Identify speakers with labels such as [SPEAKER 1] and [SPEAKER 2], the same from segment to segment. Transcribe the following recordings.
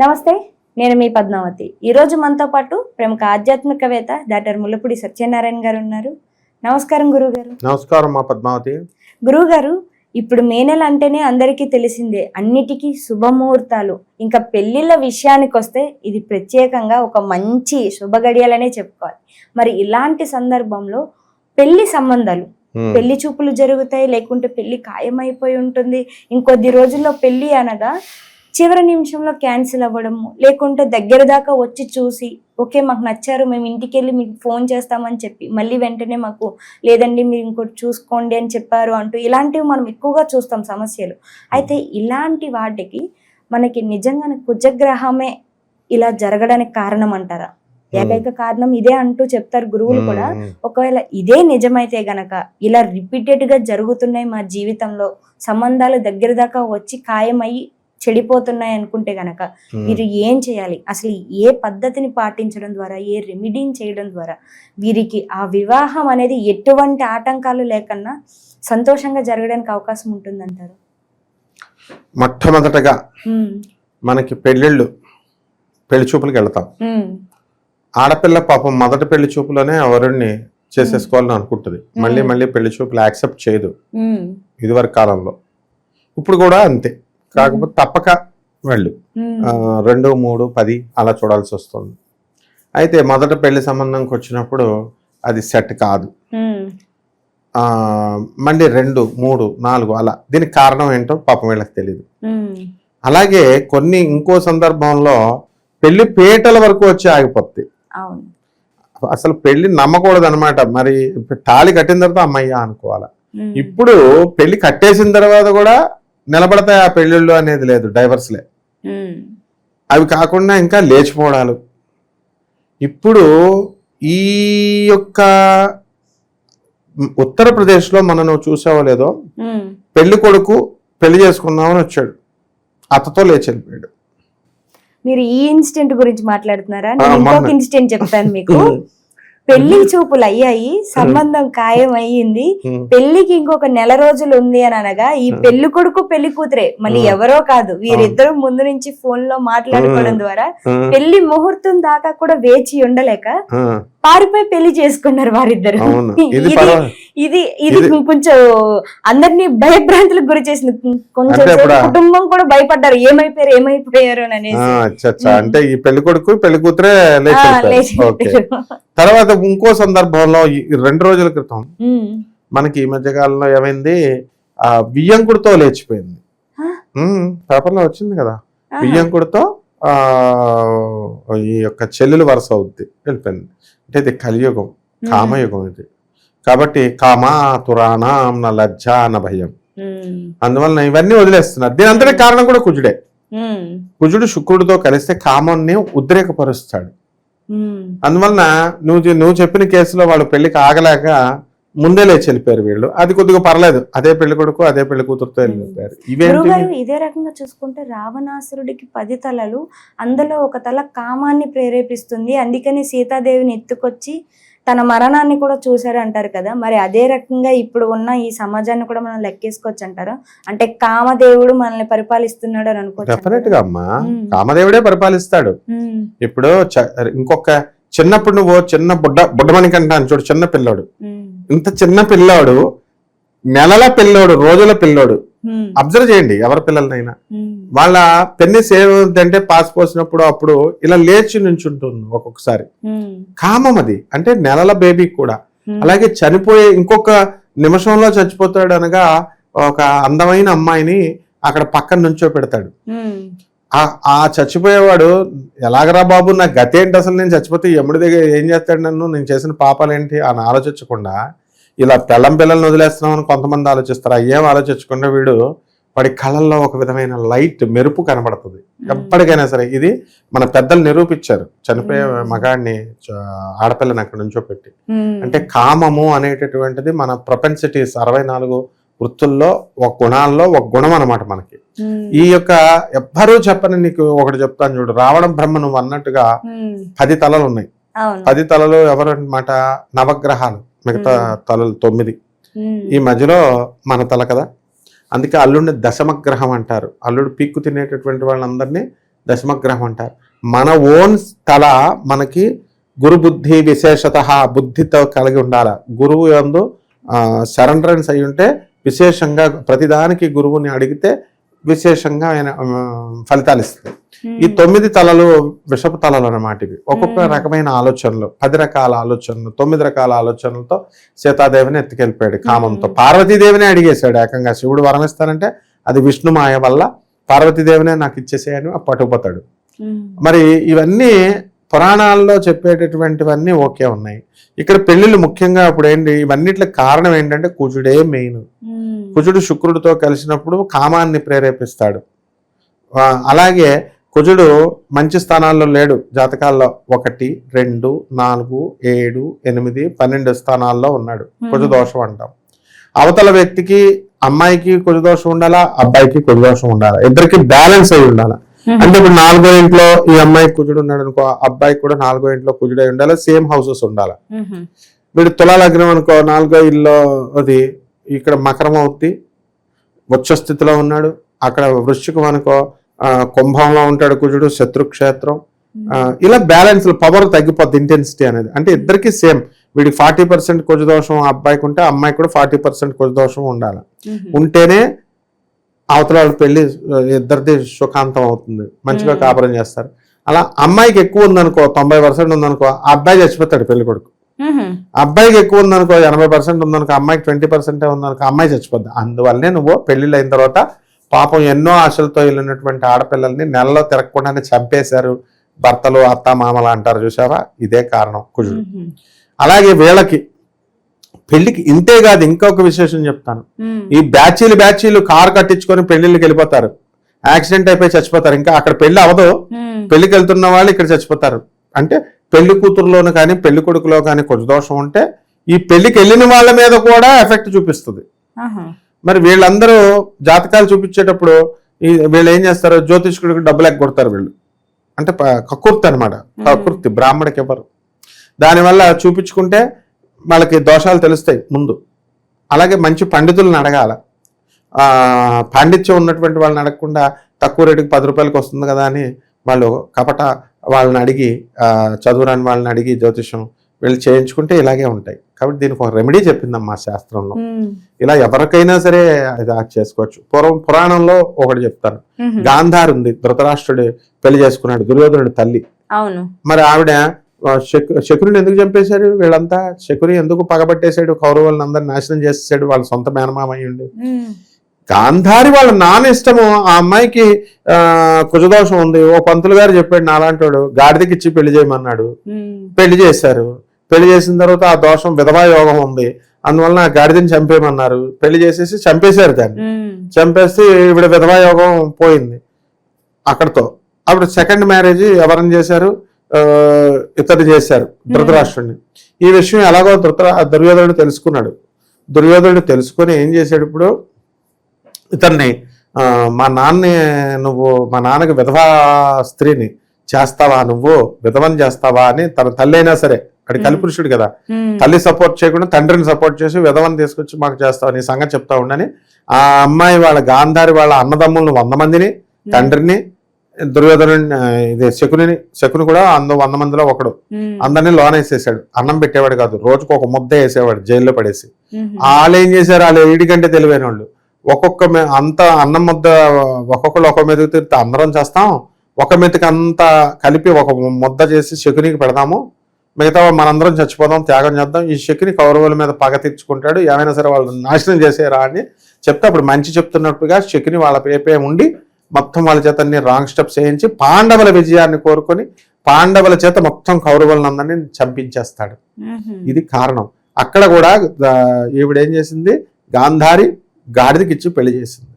[SPEAKER 1] నమస్తే నేను మీ పద్మావతి. ఈరోజు మనతో పాటు ప్రముఖ ఆధ్యాత్మికవేత్త డాక్టర్ ముల్లపూడి సత్యనారాయణ గారు ఉన్నారు. నమస్కారం గురుగారు
[SPEAKER 2] నమస్కారం మా పద్మావతి.
[SPEAKER 1] గురుగారు ఇప్పుడు మే నెల అంటేనే అందరికీ తెలిసిందే అన్నిటికీ శుభముహూర్తాలు. ఇంకా పెళ్ళిళ్ళ విషయానికి వస్తే ఇది ప్రత్యేకంగా ఒక మంచి శుభ గడియలనే చెప్పుకోవాలి. మరి ఇలాంటి సందర్భంలో పెళ్ళి సంబంధాలు పెళ్ళి చూపులు జరుగుతాయి లేకుంటే పెళ్ళి ఖాయమైపోయి ఉంటుంది. ఇంకొద్ది రోజుల్లో పెళ్ళి అనగా చివరి నిమిషంలో క్యాన్సిల్ అవ్వడము లేకుంటే దగ్గర దాకా వచ్చి చూసి ఓకే మాకు నచ్చారు మేము ఇంటికి వెళ్ళి మీకు ఫోన్ చేస్తామని చెప్పి మళ్ళీ వెంటనే మాకు లేదండి మీరు ఇంకోటి చూసుకోండి అని చెప్పారు అంటూ ఇలాంటివి మనం ఎక్కువగా చూస్తాం సమస్యలు. అయితే ఇలాంటి వాటికి మనకి నిజంగానే కుజగ్రహమే ఇలా జరగడానికి కారణం అంటారా? ఏకైక కారణం ఇదే అంటూ చెప్తారు గురువులు కూడా. ఒకవేళ ఇదే నిజమైతే గనక ఇలా రిపీటెడ్గా జరుగుతున్నాయి మా జీవితంలో సంబంధాలు దగ్గర దాకా వచ్చి ఖాయమయ్యి చెడిపోతున్నాయి అనుకుంటే గనక
[SPEAKER 2] ఉమ్.
[SPEAKER 1] వీరు ఏం చేయాలి? అసలు ఏ పద్ధతిని పాటించడం ద్వారా ఏ రెమెడీని చేయడం ద్వారా వీరికి ఆ వివాహం అనేది ఎటువంటి ఆటంకాలు లేకన్నా సంతోషంగా జరగడానికి అవకాశం ఉంటుందంటారు?
[SPEAKER 2] మొట్టమొదటగా
[SPEAKER 1] ఉమ్,
[SPEAKER 2] మనకి పెళ్ళిళ్ళు పెళ్ళి చూపులకు వెళ్తాం.
[SPEAKER 1] ఉమ్,
[SPEAKER 2] ఆడపిల్ల పాపం మొదటి పెళ్ళి చూపులోనే ఎవరిని చేసేసుకోవాలని అనుకుంటుంది. మళ్ళీ మళ్ళీ పెళ్ళి చూపులు యాక్సెప్ట్ చేయదు. ఇదివరకు కాలంలో. ఇప్పుడు కూడా అంతే. కాకపోతే తప్పక వెళ్ళు. రెండు మూడు పది అలా చూడాల్సి వస్తుంది. అయితే మొదట పెళ్ళి సంబంధంకి వచ్చినప్పుడు అది సెట్ కాదు. మళ్ళీ రెండు మూడు నాలుగు అలా. దీనికి కారణం ఏంటో పాపం వీళ్ళకి తెలియదు అలాగే కొన్ని ఇంకో సందర్భంలో పెళ్ళి పీటల వరకు వచ్చి ఆగిపోద్ది.
[SPEAKER 1] అవును.
[SPEAKER 2] అసలు పెళ్ళి నమ్మకూడదు అనమాట మరి తాళి కట్టిన తర్వాత అమ్మయ్య అనుకోవాలి. ఇప్పుడు పెళ్ళి కట్టేసిన తర్వాత కూడా నిలబడతాయి ఆ పెళ్ళిళ్ళు అనేది లేదు డైవర్స్లే అవి కాకుండా ఇంకా లేచిపోవడాలు. ఇప్పుడు ఈ యొక్క ఉత్తరప్రదేశ్లో మనం నువ్వు చూసావో లేదో పెళ్ళి కొడుకు పెళ్ళి చేసుకుందామని వచ్చాడు. అత్తతో లేచి వెళ్ళిపోయాడు
[SPEAKER 1] మీరు ఈ ఇన్సిడెంట్ గురించి మాట్లాడుతున్నారా? ఇంకొక. ఇన్సిడెంట్ చెప్తాను మీకు. పెళ్ళి చూపులు అయ్యాయి సంబంధం ఖాయం అయ్యింది. పెళ్ళికి ఇంకొక నెల రోజులు ఉంది అని అనగా ఈ పెళ్ళి కొడుకు పెళ్ళి కూతురే మళ్ళీ. ఎవరో కాదు వీరిద్దరు ముందు నుంచి ఫోన్లో మాట్లాడుకోవడం ద్వారా. పెళ్ళి ముహూర్తం దాకా కూడా వేచి ఉండలేక పారిపోయి పెళ్ళి చేసుకున్నారు వారిద్దరు.
[SPEAKER 2] ఇది
[SPEAKER 1] ఇది కొంచెం అందరినీ భయభ్రాంతులకు గురి చేసింది. కొంచెం కుటుంబం కూడా భయపడ్డారు. ఏమైపోయారు ఏమైపోయారు అని అనేసి.
[SPEAKER 2] అంటే ఈ పెళ్ళి కొడుకు పెళ్ళి కూతురే. తర్వాత ఇంకో సందర్భంలో రెండు రోజుల క్రితం. మనకి ఈ మధ్య కాలంలో ఏమైంది? ఆ బియ్యంకుడితో లేచిపోయింది. పేపర్లో వచ్చింది కదా. బియ్యంకుడితో ఆ ఈ యొక్క చెల్లెలు వరుస అవుద్ది వెళ్ళిపోయింది. అంటే ఇది కలియుగం కామయుగం ఇది కాబట్టి కామ తురాణ నా లజ్జ అన్న భయం. అందువలన ఇవన్నీ వదిలేస్తున్నారు దీని అంతటి కారణం కూడా కుజుడే. కుజుడు శుక్రుడితో కలిస్తే కామాన్ని ఉద్రేకపరుస్తాడు. అందువలన నువ్వు నువ్వు చెప్పిన కేసులో వాళ్ళు పెళ్ళికి ఆగలేక ముందే లేచి వెళ్ళిపోయారు వీళ్ళు. అది కొద్దిగా పర్లేదు. అదే పెళ్ళి కొడుకు అదే పెళ్ళి కూతురుతో వెళ్ళిపోయారు. ఇవేంటి?
[SPEAKER 1] ఇదే రకంగా చూసుకుంటే రావణాసురుడికి పది తలలు అందులో ఒక తల కామాన్ని ప్రేరేపిస్తుంది. అందుకని సీతాదేవిని ఎత్తుకొచ్చి తన మరణాన్ని కూడా చూశారు అంటారు కదా. మరి అదే రకంగా ఇప్పుడు ఉన్న ఈ సమాజాన్ని కూడా మనం లెక్కేసుకోవచ్చు అంటారు అంటే కామదేవుడు మనల్ని పరిపాలిస్తున్నాడు అని అనుకోవచ్చు
[SPEAKER 2] డెఫినెట్గా అమ్మా. కామదేవుడే పరిపాలిస్తాడు. ఇప్పుడు ఇంకొక చిన్నప్పుడు నువ్వు చిన్న బుడ్డ బుడ్డమని కంటాను చూడు చిన్న పిల్లోడు. ఇంత చిన్న పిల్లోడు నెలల పిల్లోడు రోజుల పిల్లోడు. అబ్జర్వ్ చేయండి ఎవరి పిల్లలనైనా. వాళ్ళ పెన్నిస్ ఏమవుతుందంటే పాస్ పోసినప్పుడు అప్పుడు ఇలా లేచి నుంచుంటుంది ఒక్కొక్కసారి. కామం అది. అంటే నెలల బేబీ కూడా. అలాగే చనిపోయే ఇంకొక నిమిషంలో చచ్చిపోతాడు అనగా ఒక అందమైన అమ్మాయిని అక్కడ పక్కన నుంచో పెడతాడు. ఆ ఆ చచ్చిపోయేవాడు ఎలాగరా బాబు నా గతి ఏంటి అసలు? నేను చచ్చిపోతే ఎముడి దగ్గర ఏం చేస్తాడు నన్ను? నేను చేసిన పాపాలు ఏంటి అని ఆలోచించకుండా ఇలా పెళ్ళం పిల్లల్ని వదిలేస్తున్నాం అని కొంతమంది ఆలోచిస్తారు. అయ్యేం ఆలోచించకుండా వీడు వాడి కళ్ళల్లో ఒక విధమైన లైట్ మెరుపు కనబడుతుంది. ఎప్పటికైనా సరే ఇది మన పెద్దలు నిరూపించారు. చనిపోయే. మగాడిని ఆడపిల్లని అక్కడ నుంచో పెట్టి. అంటే కామము అనేటటువంటిది మన ప్రొపెన్సిటీస్ అరవై నాలుగు వృత్తుల్లో ఒక గుణాల్లో ఒక గుణం అనమాట మనకి. ఈ యొక్క ఎవ్వరూ చెప్పని నీకు ఒకటి చెప్తాను చూడు. రావడం బ్రహ్మ నువ్వు అన్నట్టుగా పది తలలు ఉన్నాయి. పది తలలు ఎవరు అన్నమాట నవగ్రహాలు మిగతా. తలలు తొమ్మిది. ఈ మధ్యలో మన తల కదా? అందుకే అల్లుడిని దశమగ్రహం అంటారు. అల్లుడు పీక్కు తినేటటువంటి వాళ్ళందరినీ దశమగ్రహం అంటారు. మన ఓన్ తల మనకి గురు బుద్ధి విశేషత బుద్ధితో కలిగి ఉండాలి. గురువు యందు సరెండరెన్స్ అయి ఉంటే విశేషంగా ప్రతిదానికి గురువుని అడిగితే విశేషంగా ఆయన ఫలితాలు ఇస్తుంది ఈ తొమ్మిది తలలు విషపు తలలు అన్నమాట ఇవి ఒక్కొక్క
[SPEAKER 1] మ్మ్.
[SPEAKER 2] రకమైన ఆలోచనలు పది రకాల ఆలోచనలు తొమ్మిది రకాల ఆలోచనలతో సీతాదేవిని ఎత్తుకెళ్ళిపోయాడు కామంతో
[SPEAKER 1] మ్మ్.
[SPEAKER 2] పార్వతీదేవిని అడిగేశాడు ఏకంగా శివుడు వరం ఇస్తానంటే అది విష్ణుమాయ వల్ల పార్వతీదేవినే నాకు ఇచ్చేసేయని పట్టుకుపోతాడు. మరి ఇవన్నీ పురాణాల్లో చెప్పేటటువంటివన్నీ ఓకే ఉన్నాయి. ఇక్కడ పెళ్ళిళ్ళు ముఖ్యంగా ఇప్పుడు ఏంటి ఇవన్నిటికి కారణం ఏంటంటే కుజుడే మెయిన్. కుజుడు శుక్రుడితో కలిసినప్పుడు కామాన్ని ప్రేరేపిస్తాడు. అలాగే కుజుడు మంచి స్థానాల్లో లేడు. జాతకాల్లో ఒకటి రెండు నాలుగు ఏడు ఎనిమిది పన్నెండు స్థానాల్లో ఉన్నాడు. కుజ దోషం అంటాం. అవతల వ్యక్తికి అమ్మాయికి కుజ దోషం ఉండాలా? అబ్బాయికి కుజ దోషం ఉండాలా? ఇద్దరికి బ్యాలెన్స్ అయి ఉండాలా. అంటే ఇప్పుడు నాలుగో ఇంట్లో ఈ అమ్మాయికి కుజుడు ఉన్నాడు అనుకో అబ్బాయికి కూడా నాలుగో ఇంట్లో కుజుడై ఉండాలి సేమ్ హౌసెస్ ఉండాలి. వీడు తులా లగ్నం అనుకో నాలుగో ఇల్లు అది ఇక్కడ మకరం అవుద్ది స్థితిలో ఉన్నాడు. అక్కడ వృశ్చికం అనుకో కుంభంలో ఉంటాడు కుజుడు శత్రుక్షేత్రం ఇలా బ్యాలెన్స్ పవర్ తగ్గిపోద్ది ఇంటెన్సిటీ అనేది. అంటే ఇద్దరికి సేమ్. వీడికి ఫార్టీ పర్సెంట్ కుజదోషం ఆ అబ్బాయికి ఉంటే అమ్మాయికి కూడా ఫార్టీ పర్సెంట్ కుజదోషం ఉండాలి. ఉంటేనే అవతల వాళ్ళ పెళ్ళి ఇద్దరిది సుఖాంతం అవుతుంది మంచిగా. కాపురం చేస్తారు అలా అమ్మాయికి ఎక్కువ ఉందనుకో తొంభై పర్సెంట్ ఉందనుకో ఆ అబ్బాయి చచ్చిపోతాడు పెళ్ళి కొడుకు. అబ్బాయికి ఎక్కువ ఉందనుకో ఎనభై పర్సెంట్ ఉందనుకో అమ్మాయికి ట్వంటీ పర్సెంటే ఉందనుకో అమ్మాయి చచ్చిపోద్ది అందువల్లనే నువ్వు పెళ్ళిళ్ళు అయిన తర్వాత పాపం ఎన్నో ఆశలతో వెళ్ళినటువంటి ఆడపిల్లల్ని నెలలో తిరగకుండానే చంపేశారు భర్తలు అత్త మామలు అంటారు చూసావా ఇదే కారణం కుజుడు. అలాగే వీళ్ళకి పెళ్ళికి ఇంతే కాదు ఇంకొక విశేషం చెప్తాను. ఈ బ్యాచీలు బ్యాచీలు కారు కట్టించుకొని పెళ్ళిళ్ళకి వెళ్ళిపోతారు. యాక్సిడెంట్ అయిపోయి చచ్చిపోతారు. ఇంకా అక్కడ పెళ్ళి అవ్వదు.
[SPEAKER 1] ఉమ్.
[SPEAKER 2] పెళ్ళికి వెళ్తున్న వాళ్ళు ఇక్కడ చచ్చిపోతారు. అంటే పెళ్ళి కూతురులోను కానీ పెళ్ళి కొడుకులో కానీ కొంచెం దోషం ఉంటే ఈ పెళ్ళికి వెళ్ళిన వాళ్ళ మీద కూడా ఎఫెక్ట్ చూపిస్తుంది. మరి వీళ్ళందరూ జాతకాలు చూపించేటప్పుడు ఈ వీళ్ళు ఏం చేస్తారు? జ్యోతిష్కుడికి డబ్బులు ఎగ్గొడతారు వీళ్ళు. అంటే కక్కుర్తి అనమాట కక్కుర్తి బ్రాహ్మడికి ఎవరు? దానివల్ల చూపించుకుంటే వాళ్ళకి దోషాలు తెలుస్తాయి ముందు. అలాగే మంచి పండితులను అడగాల. ఆ, పాండిత్యం ఉన్నటువంటి వాళ్ళని అడగకుండా తక్కువ రేటుకి పది రూపాయలకి వస్తుంది కదా అని వాళ్ళు కపట వాళ్ళని అడిగి చదువురాని వాళ్ళని అడిగి జ్యోతిషం వీళ్ళు చేయించుకుంటే ఇలాగే ఉంటాయి. కాబట్టి దీనికి ఒక రెమెడీ చెప్పిందమ్మా శాస్త్రంలో. ఇలా ఎవరికైనా సరే ఇది చేసుకోవచ్చు. పూర్వం పురాణంలో ఒకటి చెప్తాను. గాంధార్ ఉంది ధృతరాష్ట్రుడు పెళ్ళి చేసుకున్నాడు దుర్యోధనుడు తల్లి.
[SPEAKER 1] అవును.
[SPEAKER 2] మరి ఆవిడ ఆ, శకు శకుని ఎందుకు చంపేశాడు వీళ్ళంతా శకుని ఎందుకు పగబట్టేశాడు? కౌరవులను అందరిని నాశనం చేసేసాడు వాళ్ళ సొంత మేనమామ అయ్యుండి. గాంధారి వాళ్ళ నాన్న ఇష్టము. ఆ అమ్మాయికి ఆ, కుజదోషం ఉంది. ఓ పంతులు గారు చెప్పాడు నాలాంటోడు గాడిదకి ఇచ్చి పెళ్ళి చేయమన్నాడు. పెళ్ళి చేశారు. పెళ్ళి చేసిన తర్వాత ఆ దోషం విధవా యోగం ఉంది. అందువలన ఆ గాడిదని చంపేయమన్నారు. పెళ్ళి చేసేసి చంపేశారు దాన్ని. చంపేస్తే ఈవిడ విధవా యోగం పోయింది. అక్కడతో. అప్పుడు సెకండ్ మ్యారేజ్ ఎవరిని చేశారు? ఇతడు చేశారు ధృతరాష్ట్రుడిని ఈ విషయం ఎలాగో ధృత దుర్యోధనుడు తెలుసుకున్నాడు. దుర్యోధనుడు తెలుసుకొని ఏం చేశాడు ఇప్పుడు? ఇతన్ని ఆ, మా నాన్నని నువ్వు మా నాన్నకి విధవా స్త్రీని చేస్తావా నువ్వు? విధవని చేస్తావా అని తన తల్లి అయినా సరే అడి కలిపురుషుడు కదా. తల్లి సపోర్ట్ చేయకుండా తండ్రిని సపోర్ట్ చేసి విధవని తీసుకొచ్చి మాకు చేస్తావు నీ సంగతి చెప్తా ఉండని ఆ అమ్మాయి వాళ్ళ గాంధారి వాళ్ళ అన్నదమ్ములను వంద మందిని తండ్రిని దుర్యోధను ఇది శకుని శకుని కూడా అందు వంద మందిలో ఒకడు. అందరినీ లోన వేసేసాడు. అన్నం పెట్టేవాడు కాదు. రోజుకు ఒక ముద్ద వేసేవాడు జైల్లో పడేసి. వాళ్ళు ఏం చేశారు? వాళ్ళు ఏడి కంటే తెలివైన వాళ్ళు ఒక్కొక్క మె- అంత అన్నం ముద్ద ఒక్కొక్కరు ఒక మెతుకు తిరిగితే అందరం చేస్తాం. ఒక మెతుకు అంతా కలిపి ఒక ముద్ద చేసి శకునికి పెడదాము. మిగతా మనందరం చచ్చిపోదాం త్యాగం చేద్దాం. ఈ శకుని కౌరవుల మీద పగ తీర్చుకుంటాడు. ఏమైనా సరే వాళ్ళు నాశనం చేసేరా అని చెప్తే అప్పుడు మంచి చెప్తున్నట్టుగా శకుని వాళ్ళ పేపే ఉండి మొత్తం వాళ్ళ చేత అన్ని రాంగ్ స్టెప్స్ వేయించి పాండవుల విజయాన్ని కోరుకొని పాండవుల చేత మొత్తం కౌరవులందరినీ చంపించేస్తాడు. ఇది కారణం. అక్కడ కూడా ఈవిడ ఏం చేసింది? గాంధారి గాడిదకి ఇచ్చి పెళ్ళి చేసింది.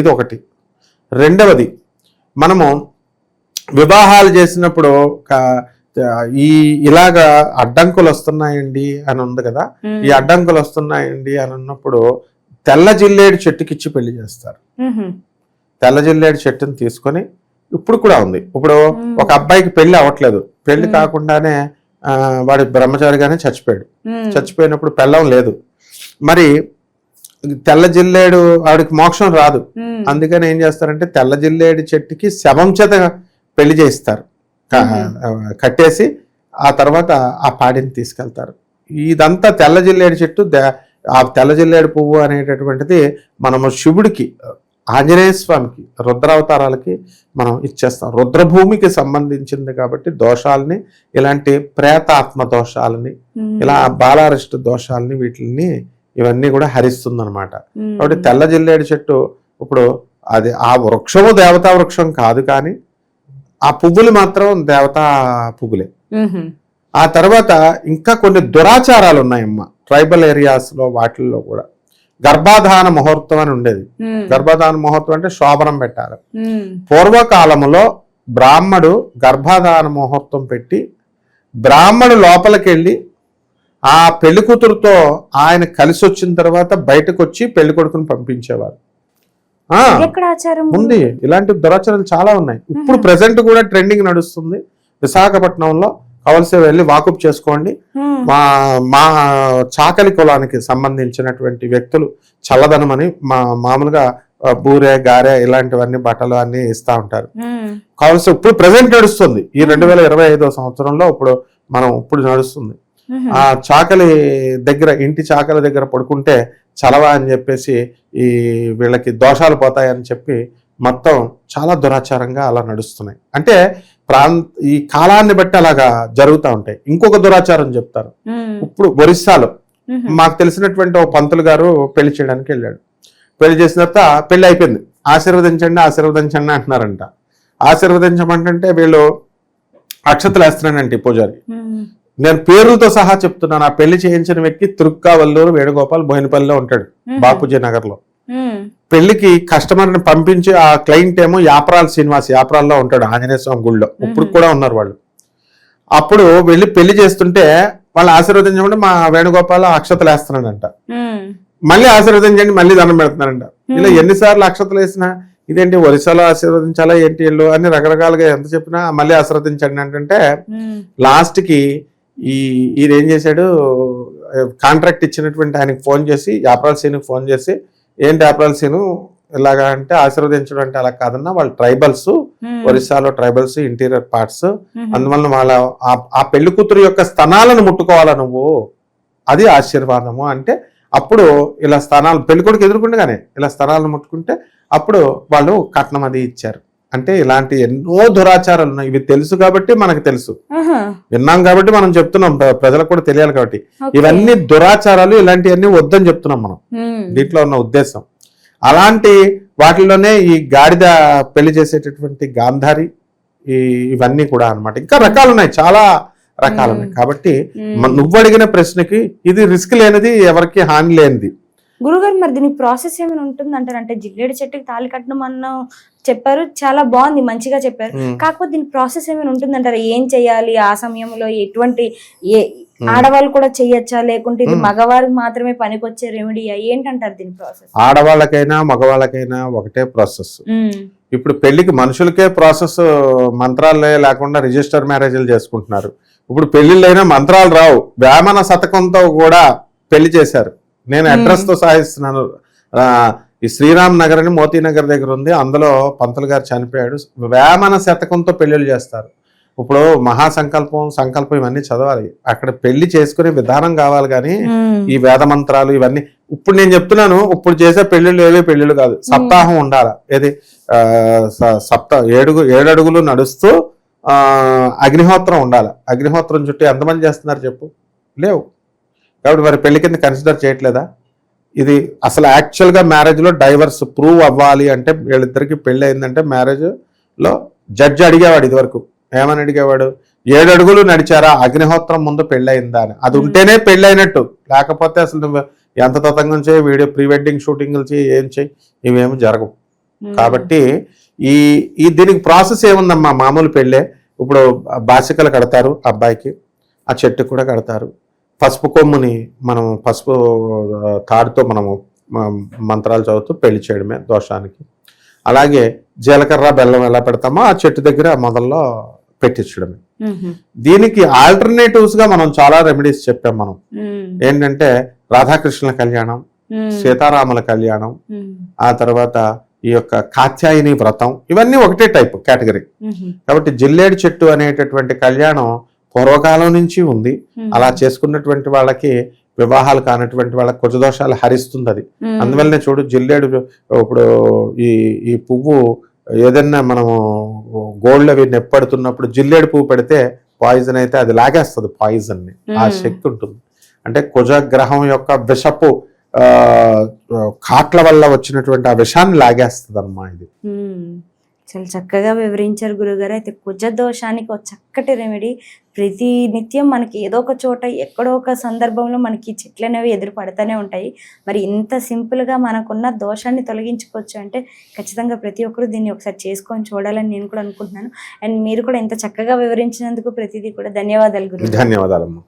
[SPEAKER 2] ఇది ఒకటి. రెండవది మనము వివాహాలు చేసినప్పుడు ఈ ఇలాగా అడ్డంకులు వస్తున్నాయండి అని ఉంది కదా. ఈ అడ్డంకులు వస్తున్నాయండి అని అన్నప్పుడు తెల్ల జిల్లేడు చెట్టుకిచ్చి పెళ్ళి చేస్తారు.
[SPEAKER 1] ఉమ్.
[SPEAKER 2] తెల్ల జిల్లేడు చెట్టుని తీసుకొని ఇప్పుడు కూడా ఉంది ఇప్పుడు. ఒక అబ్బాయికి పెళ్ళి అవ్వట్లేదు
[SPEAKER 1] పెళ్ళి. కాకుండానే
[SPEAKER 2] వాడి బ్రహ్మచారిగానే చచ్చిపోయాడు. చచ్చిపోయినప్పుడు పెళ్ళం లేదు మరి తెల్ల జిల్లేడు ఆవిడకి మోక్షం రాదు. అందుకని ఏం చేస్తారంటే తెల్ల జిల్లేడు చెట్టుకి శవం చేత పెళ్ళి చేయిస్తారు కట్టేసి ఆ తర్వాత ఆ పాడిని తీసుకెళ్తారు ఇదంతా తెల్ల జిల్లేడు చెట్టు ఆ తెల్ల జిల్లేడు పువ్వు అనేటటువంటిది మనము శివుడికి ఆంజనేయ స్వామికి రుద్రావతారాలకి మనం ఇచ్చేస్తాం రుద్రభూమికి సంబంధించింది కాబట్టి దోషాలని ఇలాంటి ప్రేతాత్మ దోషాలని
[SPEAKER 1] ఉమ్.
[SPEAKER 2] ఇలా బాలారిష్ట దోషాలని వీటిని ఇవన్నీ కూడా హరిస్తుంది అనమాట. కాబట్టి తెల్ల జిల్లేడు చెట్టు ఇప్పుడు అది ఆ వృక్షము దేవతా వృక్షం కాదు కానీ ఆ పువ్వులు మాత్రం దేవతా పువ్వులే. ఆ తర్వాత ఇంకా కొన్ని దురాచారాలు ఉన్నాయమ్మా ట్రైబల్ ఏరియాస్లో వాటిల్లో కూడా గర్భాధాన ముహూర్తం అని ఉండేది. గర్భాధాన ముహూర్తం అంటే శోభనం పెట్టాలి.
[SPEAKER 1] ఉమ్.
[SPEAKER 2] పూర్వకాలములో బ్రాహ్మడు గర్భాధాన ముహూర్తం పెట్టి బ్రాహ్మడు లోపలికి వెళ్ళి ఆ పెళ్ళి కూతురుతో ఆయన కలిసి వచ్చిన తర్వాత బయటకు వచ్చి పెళ్ళి కొడుకుని పంపించేవారు. ఉంది. ఇలాంటి దురాచారాలు చాలా ఉన్నాయి. ఇప్పుడు ప్రెసెంట్ కూడా ట్రెండింగ్ నడుస్తుంది. విశాఖపట్నంలో కావలసి వెళ్ళి వాకప్ చేసుకోండి
[SPEAKER 1] ఉమ్.
[SPEAKER 2] మా మా చాకలి కులానికి సంబంధించినటువంటి వ్యక్తులు చల్లదనమని మా మామూలుగా బూరె గారె ఇలాంటివన్నీ బట్టలు అన్ని ఇస్తా ఉంటారు
[SPEAKER 1] ఉమ్.
[SPEAKER 2] కావాల్సి ఇప్పుడు ప్రజెంట్ నడుస్తుంది ఈ రెండు వేల ఇరవై ఐదో సంవత్సరంలో ఇప్పుడు మనం ఇప్పుడు నడుస్తుంది
[SPEAKER 1] ఉహు.
[SPEAKER 2] ఆ చాకలి దగ్గర ఇంటి చాకలి దగ్గర పడుకుంటే చలవ అని చెప్పేసి ఈ వీళ్ళకి దోషాలు పోతాయని చెప్పి మొత్తం చాలా దురాచారంగా అలా నడుస్తున్నాయి అంటే ప్రాంత ఈ కాలాన్ని బట్టి అలాగా జరుగుతూ ఉంటాయి ఇంకొక దురాచారం చెప్తారు. ఇప్పుడు ఒరిస్సాలో. మాకు తెలిసినటువంటి ఓ పంతులు గారు పెళ్ళి చేయడానికి వెళ్ళాడు పెళ్ళి చేసిన తర్వాత పెళ్ళి అయిపోయింది ఆశీర్వదించండి ఆశీర్వదించండి అంటున్నారంట ఆశీర్వదించమంటే వీళ్ళు అక్షతలు వేస్తున్నానంటే పూజారి. నేను పేర్లతో సహా చెప్తున్నాను ఆ పెళ్ళి చేయించిన వ్యక్తి తురుక్కావల్లూరు వేణుగోపాల్ బోయినపల్లిలో ఉంటాడు. బాపూజీ నగర్లో
[SPEAKER 1] ఉమ్.
[SPEAKER 2] పెళ్ళికి కస్టమర్ని పంపించి ఆ క్లయింట్ ఏమో యాపరాల్ శ్రీనివాస్ యాపరాల్లో ఉంటాడు ఆంజనేయ స్వామి గుళ్ళో. ఇప్పుడు కూడా ఉన్నారు వాళ్ళు. అప్పుడు వెళ్ళి పెళ్ళి చేస్తుంటే వాళ్ళు ఆశీర్వదించమంటే మా వేణుగోపాల్ అక్షతలు వేస్తున్నాడంట. మళ్ళీ ఆశీర్వదించండి మళ్ళీ దండం పెడుతున్నారంట ఇలా ఎన్నిసార్లు అక్షతలు వేసినా ఇదేంటి ఒరిస్సాలో ఆశీర్వదించాలా ఏంటి వీళ్ళు అని రకరకాలుగా ఎంత చెప్పినా మళ్ళీ ఆశీర్వదించండి అంటే
[SPEAKER 1] ఉమ్.
[SPEAKER 2] లాస్ట్కి ఈ ఈయన ఏం చేశాడు కాంట్రాక్ట్ ఇచ్చినటువంటి ఆయనకి ఫోన్ చేసి యాప్రాల్ సీన్కి ఫోన్ చేసి ఏంటి యాప్రాల్ సీను ఇలాగా అంటే ఆశీర్వదించడం అంటే అలా కాదన్నా వాళ్ళు ట్రైబల్స్. ఒరిస్సాలో ట్రైబల్స్ ఇంటీరియర్ పార్ట్స్. అందువల్ల వాళ్ళ ఆ- పెళ్ళి కూతురు యొక్క స్థనాలను ముట్టుకోవాలా నువ్వు అది ఆశీర్వాదము అంటే అప్పుడు ఇలా స్థానాలు పెళ్ళి కొడుకు ఎదుర్కొండగానే ఇలా స్థానాలను ముట్టుకుంటే అప్పుడు వాళ్ళు కట్నం అది ఇచ్చారు అంటే ఇలాంటి ఎన్నో దురాచారాలు ఉన్నాయి. ఇవి తెలుసు కాబట్టి మనకు తెలుసు. విన్నాం కాబట్టి మనం చెప్తున్నాం. ప్ర- ప్రజలకు కూడా తెలియాలి కాబట్టి. ఇవన్నీ దురాచారాలు ఇలాంటివన్నీ వద్దని చెప్తున్నాం మనం. దీంట్లో ఉన్న ఉద్దేశం. అలాంటి వాటిలోనే ఈ గాడిద పెళ్ళి చేసేటటువంటి గాంధారి ఈ ఇవన్నీ కూడా అన్నమాట. ఇంకా రకాలు ఉన్నాయి. చాలా రకాలు ఉన్నాయి. కాబట్టి నువ్వు అడిగిన ప్రశ్నకి ఇది రిస్క్ లేనిది ఎవరికి హాని లేనిది.
[SPEAKER 1] గురుగారు మరి దీని ప్రాసెస్ ఏమైనా ఉంటుంది అంటారు అంటే జిల్లేడు చెట్టుకి తాళి కట్టడం అన్న చెప్పారు చాలా బాగుంది మంచిగా చెప్పారు. కాకపోతే దీని ప్రాసెస్ ఏమైనా ఉంటుంది అంటారు? ఏం చేయాలి? ఆ సమయంలో ఎటువంటి ఏ ఆడవాళ్ళు కూడా చెయ్యొచ్చా లేకుంటే ఇది. మగవారికి మాత్రమే పనికొచ్చే రెమెడీయా ఏంటంటారు దీని ప్రాసెస్?
[SPEAKER 2] ఆడవాళ్ళకైనా మగవాళ్ళకైనా ఒకటే ప్రాసెస్. ఇప్పుడు పెళ్ళికి మనుషులకే ప్రాసెస్ మంత్రాలే లేకుండా రిజిస్టర్ మ్యారేజ్లు చేసుకుంటున్నారు. ఇప్పుడు పెళ్ళిళ్ళైనా మంత్రాలు రావు. వేమన శతకంతో కూడా పెళ్ళి చేశారు. నేను అడ్రస్తో సాగిస్తున్నాను ఆ, ఈ శ్రీరామ్ నగర్ అని మోతీ నగర్ దగ్గర ఉంది. అందులో పంతులు గారు చనిపోయాడు. వేమన శతకంతో పెళ్ళిళ్ళు చేస్తారు. ఇప్పుడు మహాసంకల్పం సంకల్పం ఇవన్నీ చదవాలి. అక్కడ పెళ్ళి చేసుకునే విధానం కావాలి కానీ ఈ వేద మంత్రాలు ఇవన్నీ ఇప్పుడు నేను చెప్తున్నాను. ఇప్పుడు చేసే పెళ్ళిళ్ళు ఏవే పెళ్ళిళ్ళు కాదు. సప్తాహం ఉండాలి? ఏది? సప్త ఏడుగు ఏడు అడుగులు నడుస్తూ ఆ అగ్నిహోత్రం ఉండాలి? అగ్నిహోత్రం చుట్టూ ఎంతమంది చేస్తున్నారు చెప్పు? లేవు. కాబట్టి మరి పెళ్ళి కింద కన్సిడర్ చేయట్లేదా? ఇది అసలు యాక్చువల్గా మ్యారేజ్లో డైవర్స్ ప్రూవ్ అవ్వాలి అంటే వీళ్ళిద్దరికి పెళ్ళి అయిందంటే మ్యారేజ్లో జడ్జి అడిగేవాడు ఇదివరకు. ఏమని అడిగేవాడు? ఏడు అడుగులు నడిచారా? అగ్నిహోత్రం ముందు పెళ్ళయిందా అని. అది ఉంటేనే పెళ్ళి అయినట్టు. లేకపోతే అసలు నువ్వు ఎంత తతంగం చేయి వీడియో ప్రీ వెడ్డింగ్ షూటింగ్లు చేయి ఏం చేయి ఇవేమి జరగవు. కాబట్టి ఈ ఈ దీనికి ప్రాసెస్ ఏముందమ్మా? మామూలు పెళ్ళే. ఇప్పుడు బాసికలు కడతారు అబ్బాయికి. ఆ చెట్టు కూడా కడతారు. పసుపు కొమ్ముని మనం పసుపు తాడుతో మనము మంత్రాలు చదువుతూ పెళ్ళి చేయడమే దోషానికి. అలాగే జీలకర్ర బెల్లం ఎలా పెడతామో ఆ చెట్టు దగ్గర మొదల్లో పెట్టించడమే. దీనికి ఆల్టర్నేటివ్స్గా మనం చాలా రెమెడీస్ చెప్పాం మనం. ఏంటంటే రాధాకృష్ణుల కళ్యాణం సీతారాముల కళ్యాణం ఆ తర్వాత ఈ యొక్క కాత్యాయని వ్రతం ఇవన్నీ ఒకటే టైప్ కేటగిరీ. కాబట్టి జిల్లేడు చెట్టు అనేటటువంటి కళ్యాణం పూర్వకాలం నుంచి ఉంది. అలా చేసుకున్నటువంటి వాళ్ళకి వివాహాలు కానటువంటి వాళ్ళకి కుజదోషాలు హరిస్తుంది అది అందువల్లనే చూడు జిల్లేడు ఇప్పుడు ఈ ఈ పువ్వు ఏదన్నా మనము గోల్డ్ అవి నెప్పడుతున్నప్పుడు జిల్లేడు పువ్వు పెడితే పాయిజన్ అయితే అది లాగేస్తుంది పాయిజన్ని ఆ. శక్తి ఉంటుంది. అంటే కుజ గ్రహం యొక్క విషపు ఆ, కాట్ల వల్ల వచ్చినటువంటి ఆ విషాన్ని లాగేస్తుంది అమ్మా ఇది
[SPEAKER 1] చాలా చక్కగా వివరించారు గురుగారు. అయితే కుజ దోషానికి ఒక చక్కటి రెమెడీ ప్రతి నిత్యం మనకి ఏదో ఒక చోట ఎక్కడో ఒక సందర్భంలో మనకి చెట్లు అనేవి ఎదురు పడుతూనే ఉంటాయి. మరి ఇంత సింపుల్గా మనకున్న దోషాన్ని తొలగించుకోవచ్చు అంటే ఖచ్చితంగా ప్రతి ఒక్కరు దీన్ని ఒకసారి చేసుకొని చూడాలని నేను కూడా అనుకుంటున్నాను. అండ్ మీరు కూడా ఇంత చక్కగా వివరించినందుకు ప్రతిదీ కూడా ధన్యవాదాలు గురు
[SPEAKER 2] ధన్యవాదాలమ్మా.